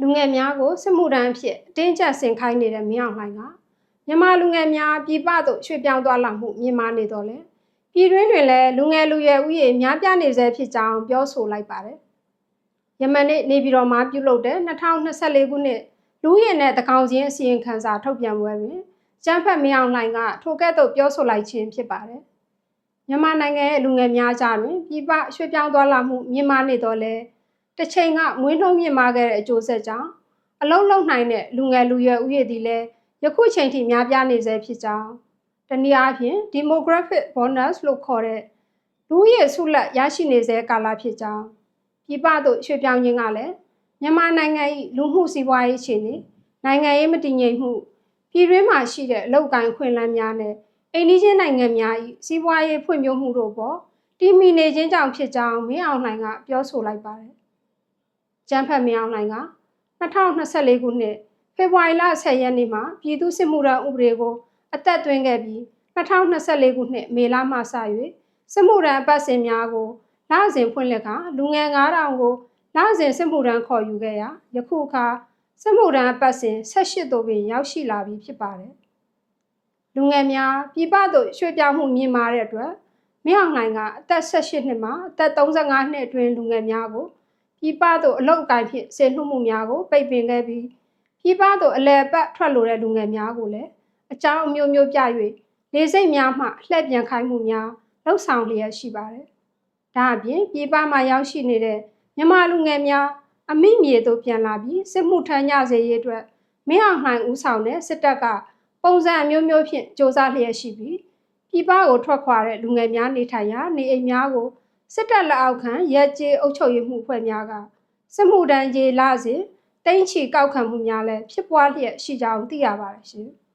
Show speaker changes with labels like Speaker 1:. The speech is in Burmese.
Speaker 1: လူငယ်များကိုစစ်မှုထမ်းအဖြစ်အတင်းကျပ်ဆင်ခိုင်းနေတဲ့မင်းအောင်လှိုင်ကမြန်မာလူငယ်များပြည်ပသို့ရွှေ့ပြောင်းသွားလာမှုမြင်မာနေတော့လေပြည်တွင်းတွင်လည်းလူငယ်လူရွယ်ဥယေများပြားနေစေဖြစ်ကြောင်းပြောဆိုလိုက်ပါတယ်ယမန်နေ့နေပြည်တော်မှာပြုလုပ်တဲ့2024ခုနှစ်လူရဲနဲ့တကောင်ချင်းအစီရင်ခံစာထုတ်ပြန်ပွဲတွင်ကျန်းဖတ်မင်းအောင်လှိုင်ကထိုကဲ့သို့ပြောဆိုလိုက်ခြင်းဖြစ်ပါတယ်မြန်မာနိုင်ငံရဲ့လူငယ်များကြားတွင်ပြည်ပရွှေ့ပြောင်းသွားလာမှုမြင်မာနေတော့လေ တစ်ချိန်ကမွေးနှုံးမြင့်မာခဲ့တဲ့အကျိုးဆက်ကြောင့်အလုံးလုံးနိုင်တဲ့လူငယ်လူရွယ်ဥယျာဉ်ဒီလည်းယခုချိန်ထိများပြားနေစေဖြစ်ကြောင်းတနည်းအားဖြင့် demographic bonus လို့ခေါ်တဲ့လူဦးရေစုလက်ရရှိနေစေကာလဖြစ်ကြောင်းပြည်ပသို့ရွှေ့ပြောင်းခြင်းကလည်းမြန်မာနိုင်ငံ၏လူမှုစီးပွားရေးအခြေအနေနိုင်ငံရေးမတည်ငြိမ်မှုပြည်တွင်းမှာရှိတဲ့အလောက်ကိုင်းခွင့်လန်းများနဲ့အိန္ဒိချင်းနိုင်ငံများ၏စီးပွားရေးဖွံ့ဖြိုးမှုတို့ပေါ်တီမီနေခြင်းကြောင့်ဖြစ်ကြောင်းမင်းအောင်လှိုင်ကပြောဆိုလိုက်ပါတယ်။ ကျန်းဖတ်မင်းအောင်လှိုင်က2024ခုနှစ်ဖေဖော်ဝါရီလ10ရက်နေ့မှာပြည်သူ့စစ်မှုထမ်းဥပဒေကိုအသက်သွင်းခဲ့ပြီး2024ခုနှစ်မေလမှစ၍စစ်မှုထမ်းအပတ်စဉ်များကိုလစဉ်ဖွင့်လှစ်ကလူငယ်9000ကိုလစဉ်စစ်မှုထမ်းခေါ်ယူခဲ့ရာယခုအခါစစ်မှုထမ်းအပတ်စဉ်18သို့ပင်ရောက်ရှိလာပြီဖြစ်ပါတယ်။လူငယ်များပြည်ပသို့ရွှေ့ပြောင်းမှုမြင့်မာတဲ့အတွက်မင်းအောင်လှိုင်ကအသက်18နှစ်မှအသက်35နှစ်အတွင်းလူငယ်များကို ပြည်ပသို့အလောက်အကိုင်ဖြင့်ဆင်နှုတ်မှုများကိုပိတ်ပင်ခဲ့ပြီးပြည်ပသို့အလဲပတ်ထွက်လိုတဲ့လူငယ်များကိုလည်းအကြောင်းအမျိုးမျိုးပြ၍နေစိတ်များမှလှည့်ပြန်ခိုင်းမှုများလှုပ်ဆောင်လျက်ရှိပါတယ်။ဒါအပြင်ပြည်ပမှာရောက်ရှိနေတဲ့မြန်မာလူငယ်များအမိမြေသို့ပြန်လာပြီးစစ်မှုထမ်းကြစေရေးအတွက်မင်းအောင်လှိုင်ဦးဆောင်တဲ့စစ်တပ်ကပုံစံအမျိုးမျိုးဖြင့်စ조사လျက်ရှိပြီးပြည်ပကိုထွက်ခွာတဲ့လူငယ်များနေထိုင်ရာနေအိမ်များကို စစ်တပ်လက်အောက်ခံရဲကြေးအုပ်ချုပ်ရေးမှုဖွဲ့များကစစ်မှုတန်းရေးလာစဉ်တိမ့်ချီကောက်ခံမှုများလည်းဖြစ်ပွားလျက်ရှိကြောင်းသိရပါတယ်ရှင်။